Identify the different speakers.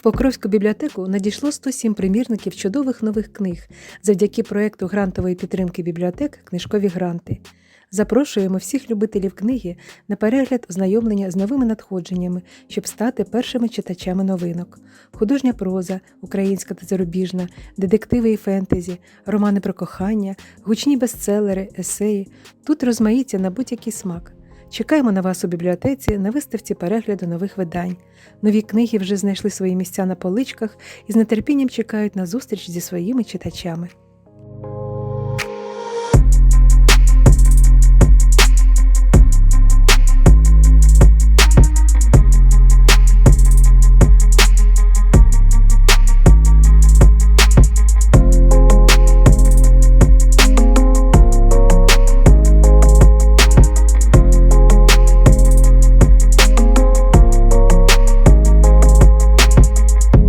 Speaker 1: В Покровську бібліотеку надійшло 107 примірників чудових нових книг завдяки проєкту грантової підтримки бібліотек Книжкові гранти. Запрошуємо всіх любителів книги на перегляд ознайомлення з новими надходженнями, щоб стати першими читачами новинок. Художня проза, українська та зарубіжна, детективи і фентезі, романи про кохання, гучні бестселери, есеї. Тут розмаїття на будь-який смак. Чекаємо на вас у бібліотеці на виставці перегляду нових видань. Нові книги вже знайшли свої місця на поличках і з нетерпінням чекають на зустріч зі своїми читачами.